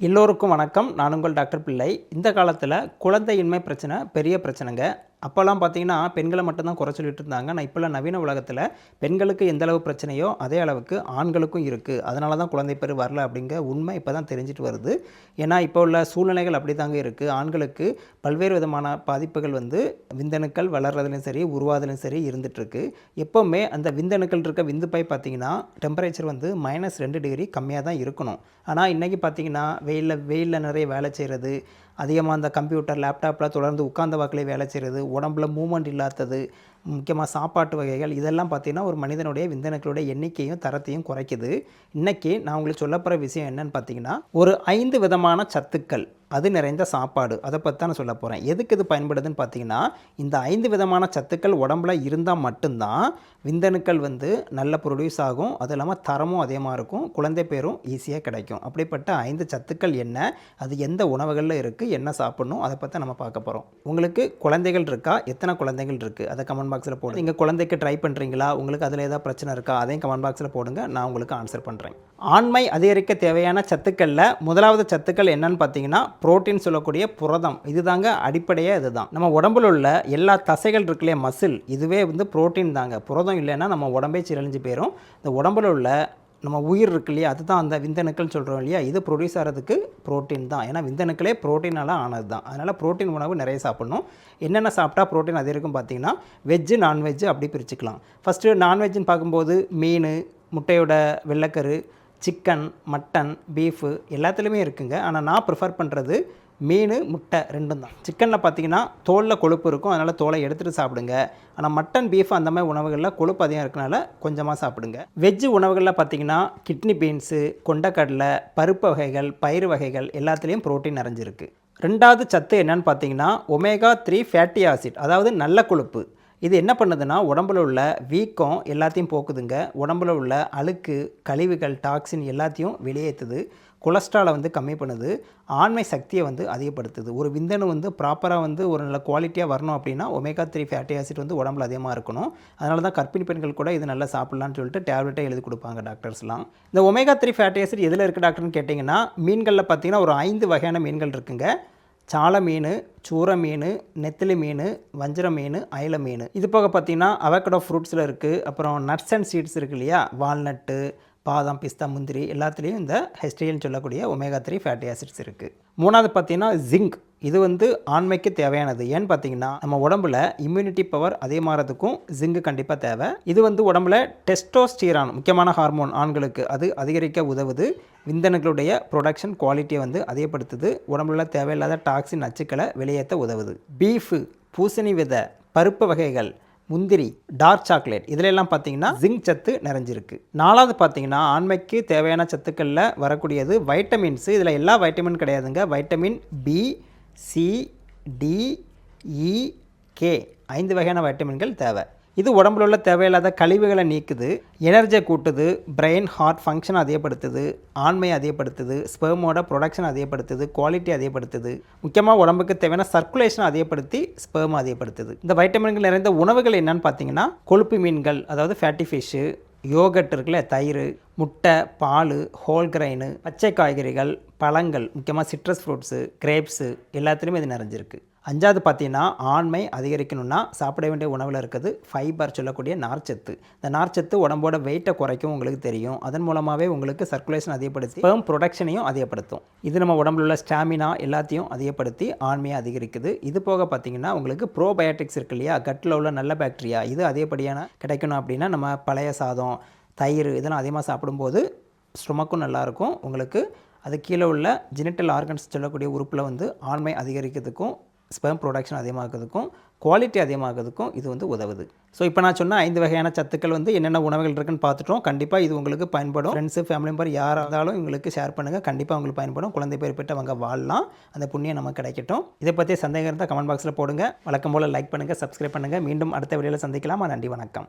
எல்லோருக்கும் வணக்கம். நான் உங்கள் டாக்டர் பிள்ளை. இந்த காலத்தில் குழந்தையின்மை பிரச்சனை பெரிய பிரச்சனைங்க. அப்போல்லாம் பார்த்தீங்கன்னா பெண்களை மட்டும்தான் குறை சொல்லிட்டு இருந்தாங்க. நான் இப்போல்லாம் நவீன உலகத்தில் பெண்களுக்கு எந்த அளவு பிரச்சனையோ அதே அளவுக்கு ஆண்களுக்கும் இருக்குது அதனால தான் குழந்தை பேர் வரல அப்படிங்கிற உண்மை இப்போ தான் தெரிஞ்சிட்டு வருது. ஏன்னா இப்போ உள்ள சூழ்நிலைகள் அப்படி தாங்க இருக்குது ஆண்களுக்கு பல்வேறு விதமான பாதிப்புகள் வந்து விந்தணுக்கள் வளர்றதுலையும் சரி உருவாதலையும் சரி இருந்துகிட்ருக்கு எப்போவுமே அந்த விந்தணுக்கள் இருக்க விந்து பை பார்த்தீங்கன்னா டெம்பரேச்சர் வந்து மைனஸ் ரெண்டு டிகிரி கம்மியாக தான் இருக்கணும். ஆனால் இன்றைக்கி பார்த்தீங்கன்னா வெயிலில் வெயிலில் நிறைய வேலை செய்கிறது அதிகமாக அந்த கம்ப்யூட்டர் லேப்டாப்பில் தொடர்ந்து உட்கார்ந்த வாக்கிலே வேலை செய்கிறது உடம்புல மூமெண்ட் இல்லாதது முக்கியமாக சாப்பாட்டு வகைகள் இதெல்லாம் பார்த்திங்கன்னா ஒரு மனிதனுடைய விந்தணுக்களுடைய எண்ணிக்கையும் தரத்தையும் குறைக்குது. இன்றைக்கி நான் உங்களுக்கு சொல்லப்போகிற விஷயம் என்னன்னு பார்த்தீங்கன்னா ஒரு ஐந்து விதமான சத்துக்கள். அது நிறைந்த சாப்பாடு. அதை பற்றி தான் நான் சொல்ல போகிறேன் எதுக்கு இது பயன்படுதுன்னு பார்த்தீங்கன்னா இந்த ஐந்து விதமான சத்துக்கள் உடம்புல இருந்தால் மட்டும்தான் விந்தணுக்கள் வந்து நல்ல ப்ரொடியூஸ் ஆகும். அது இல்லாமல் தரமும் அதிகமாக இருக்கும். குழந்தை பேரும் ஈஸியாக கிடைக்கும். அப்படிப்பட்ட ஐந்து சத்துக்கள் என்ன? அது எந்த உணவுகளில் இருக்குது என்ன சாப்பிடணும்? அதை பற்றி நம்ம பார்க்க போகிறோம் உங்களுக்கு குழந்தைகள் இருக்கா? எத்தனை குழந்தைகள் இருக்குது அதை கமெண்ட் பாக்ஸில் போடுங்க. நீங்கள் குழந்தைக்கு ட்ரை பண்ணுறீங்களா உங்களுக்கு அதில் ஏதாவது பிரச்சனை இருக்கா? அதையும் கமெண்ட் பாக்ஸில் போடுங்க. நான் உங்களுக்கு ஆன்சர் பண்ணுறேன் ஆண்மை அதிகரிக்க தேவையான சத்துக்களில் முதலாவது சத்துக்கள் என்னன்னு பார்த்தீங்கன்னா புரோட்டீன் சொல்லக்கூடிய புரதம். இதுதாங்க இது இதுதான். நம்ம உடம்புல உள்ள எல்லா தசைகள் இருக்குல்லையே மசில் இதுவே வந்து புரோட்டீன் தாங்க. புரதம் இல்லைன்னா நம்ம உடம்பே சிறழிஞ்சு போயிடும் இந்த உடம்புல உள்ள நம்ம உயிர் இருக்கு இல்லையா அதுதான் அந்த விந்தணுக்கள் சொல்கிறோம் இல்லையா இது ப்ரொடியூஸ் ஆகிறதுக்கு புரோட்டீன் தான். ஏன்னா விந்தணுக்களே ப்ரோட்டீனால் ஆனது தான் அதனால் ப்ரோட்டீன் உணவு நிறைய சாப்பிடணும். என்னென்ன சாப்பிட்டா புரோட்டீன் அது இருக்கும் பார்த்தீங்கன்னா வெஜ்ஜு நான்வெஜ்ஜு அப்படி பிரிச்சுக்கலாம். ஃபஸ்ட்டு நான்வெஜ்ஜுன்னு பார்க்கும்போது மீன் முட்டையோட வெள்ளைக்கரு சிக்கன் மட்டன் பீஃபு எல்லாத்துலேயுமே இருக்குங்க. ஆனால் நான் ப்ரிஃபர் பண்ணுறது மீன் முட்டை ரெண்டும் தான். சிக்கனில் பார்த்தீங்கன்னா தோலில் கொழுப்பு இருக்கும். அதனால் தோலை எடுத்துகிட்டு சாப்பிடுங்க. ஆனால் மட்டன் பீஃப் அந்த மாதிரி உணவுகளில் கொழுப்பு அதிகம் இருக்கனால கொஞ்சமாக சாப்பிடுங்க. வெஜ்ஜு உணவுகளில் பார்த்தீங்கன்னா கிட்னி பீன்ஸு கொண்டக்கடலை பருப்பு வகைகள் பயிறு வகைகள் எல்லாத்துலேயும் புரோட்டீன் நிறைஞ்சிருக்கு. ரெண்டாவது சத்து என்னன்னு பார்த்தீங்கன்னா ஒமேகா த்ரீ ஃபேட்டி ஆசிட் அதாவது நல்ல கொழுப்பு. இது என்ன பண்ணுதுன்னா உடம்புல உள்ள வீக்கம் எல்லாத்தையும் போக்குதுங்க. உடம்புல உள்ள அழுக்கு கழிவுகள் டாக்ஸின் எல்லாத்தையும் வெளியேற்றுது கொலஸ்ட்ராலை வந்து கம்மி பண்ணுது. ஆண்மை சக்தியை வந்து அதிகப்படுத்துது. ஒரு விந்தணு வந்து ப்ராப்பராக வந்து ஒரு நல்ல குவாலிட்டியாக வரணும் அப்படின்னா ஒமேகா த்ரீ ஃபேட்டி ஆசிட் வந்து உடம்புல அதிகமாக இருக்கணும். அதனால தான் கர்ப்பிணி பெண்கள் கூட இது நல்லா சாப்பிட்லான்னு சொல்லிட்டு டேப்லெட்டை எழுதி கொடுப்பாங்க டாக்டர்ஸ்லாம் இந்த ஒமேகா த்ரீ ஃபேட்டி ஆசிட் எதில் இருக்குது டாக்டர்னு கேட்டிங்கன்னா மீன்களில் பார்த்தீங்கன்னா ஒரு ஐந்து வகையான மீன்கள் இருக்குங்க. சால மீன் சூற மீன் நெத்திலி மீன் வஞ்சர மீன் அயல மீன். இது போக பார்த்தீங்கன்னா அவக்கடோ ஃப்ரூட்ஸில் இருக்குது அப்புறம் நட்ஸ் அண்ட் சீட்ஸ் இருக்கு இல்லையா? வால்நட்டு பாதாம் பிஸ்தா முந்திரி எல்லாத்துலேயும் இந்த ஹெஸ்டியல்னு சொல்லக்கூடிய ஒமேகா த்ரீ ஃபேட்டி ஆசிட்ஸ் இருக்குது மூணாவது பார்த்தீங்கன்னா ஜிங்க் இது வந்து ஆண்மைக்கு தேவையானது. ஏன்னு பார்த்தீங்கன்னா நம்ம உடம்புல இம்யூனிட்டி பவர் அதிகமாகிறதுக்கும் ஜிங்கு கண்டிப்பாக தேவை. இது வந்து உடம்புல டெஸ்டோஸ்டீரான் முக்கியமான ஹார்மோன் ஆண்களுக்கு அது அதிகரிக்க உதவுது. விந்தணுக்களுடைய ப்ரொடக்ஷன் குவாலிட்டியை வந்து அதிகப்படுத்துது. உடம்புல தேவையில்லாத டாக்ஸின் நச்சுக்களை வெளியேற்ற உதவுது. பீஃபு பூசணி விதை பருப்பு வகைகள் முந்திரி டார்க் சாக்லேட் இதிலெல்லாம் பார்த்தீங்கன்னா ஜிங்க் சத்து நிறைஞ்சிருக்கு. நாலாவது பார்த்தீங்கன்னா ஆண்மைக்கு தேவையான சத்துக்களில் வரக்கூடியது வைட்டமின்ஸு இதில் எல்லா வைட்டமின் கிடையாதுங்க. Vitamin B C D E K ஐந்து வகையான வைட்டமின்கள் தேவை. இது உடம்புல உள்ள தேவையில்லாத கழிவுகளை நீக்குது எனர்ஜியை கூட்டுது பிரெயின் ஹார்ட் ஃபங்க்ஷன் அதிகப்படுத்துது ஆண்மையை அதிகப்படுத்துது ஸ்பெர்மோட ப்ரொடக்ஷன் அதிகப்படுத்துது குவாலிட்டி அதிகப்படுத்துது. முக்கியமாக உடம்புக்கு தேவையான சர்க்குலேஷன் அதிகப்படுத்தி ஸ்பெர்ம் அதிகப்படுத்துது. இந்த வைட்டமின்கள் நிறைந்த உணவுகள் என்னன்னு பார்த்தீங்கன்னா கொழுப்பு மீன்கள் அதாவது ஃபேட்டி ஃபிஷ்ஷு யோகட் இருக்குல்ல தயிர் முட்டை பால் ஹோல் கிரைனு பச்சை காய்கறிகள் பழங்கள் முக்கியமாக சிட்ரஸ் ஃப்ரூட்ஸு கிரேப்ஸு எல்லாத்துலேயுமே இது நிறைஞ்சிருக்கு. அஞ்சாவது பார்த்தீங்கன்னா ஆண்மை அதிகரிக்கணும்னா சாப்பிட வேண்டிய உணவில் இருக்குது ஃபைபர் சொல்லக்கூடிய நார்ச்சத்து. இந்த நார்ச்சத்து உடம்போட வெயிட்டை குறைக்கும் உங்களுக்கு தெரியும். அதன் மூலமாகவே உங்களுக்கு சர்க்குலேஷன் அதிகப்படுத்தி ஸ்பெர்ம் ப்ரொடக்ஷனையும் அதிகப்படுத்தும். இது நம்ம உடம்புல உள்ள ஸ்டாமினா எல்லாத்தையும் அதிகப்படுத்தி ஆண்மையை அதிகரிக்குது. இது போக பார்த்தீங்கன்னா உங்களுக்கு ப்ரோபயோட்டிக்ஸ் இருக்கு இல்லையா? கட்டில் உள்ள நல்ல பாக்டீரியா இது அதிகப்படியான கிடைக்கணும் அப்படின்னா நம்ம பழைய சாதம் தயிர் இதெல்லாம் அதிகமாக சாப்பிடும்போது ஸ்டொமக்கும் நல்லாயிருக்கும். உங்களுக்கு அது கீழே உள்ள ஜெனிட்டல் ஆர்கன்ஸ் சொல்லக்கூடிய உறுப்பில் வந்து ஆண்மை அதிகரிக்கிறதுக்கும் ஸ்பெர்ம் ப்ரொடக்ஷன் அதிகமாகிறதுக்கும் குவாலிட்டி அதிகமாகிறதுக்கும் இது வந்து உதவுது. ஸோ இப்போ நான் சொன்ன ஐந்து வகையான சத்துக்கள் வந்து என்னென்ன உணவுகள் இருக்குன்னு பார்த்துட்டோம். கண்டிப்பாக இது உங்களுக்கு பயன்படும். ஃப்ரெண்ட்ஸு ஃபேமிலி மெம்பர் யாராக இருந்தாலும் உங்களுக்கு ஷேர் பண்ணுங்கள் கண்டிப்பாக உங்களுக்கு பயன்படும். குழந்தை பேர் பெற்று அவங்க வாழலாம். அந்த புண்ணியம் நமக்கு கிடைக்கட்டும். இதை பற்றி சந்தேகம் இருந்தால் கமெண்ட் பாக்ஸில் போடுங்க. வழக்கம் போல் லைக் பண்ணுங்கள் சப்ஸ்கிரைப் பண்ணுங்கள் மீண்டும் அடுத்த வீடியோவில் சந்திக்கலாம்? நன்றி வணக்கம்.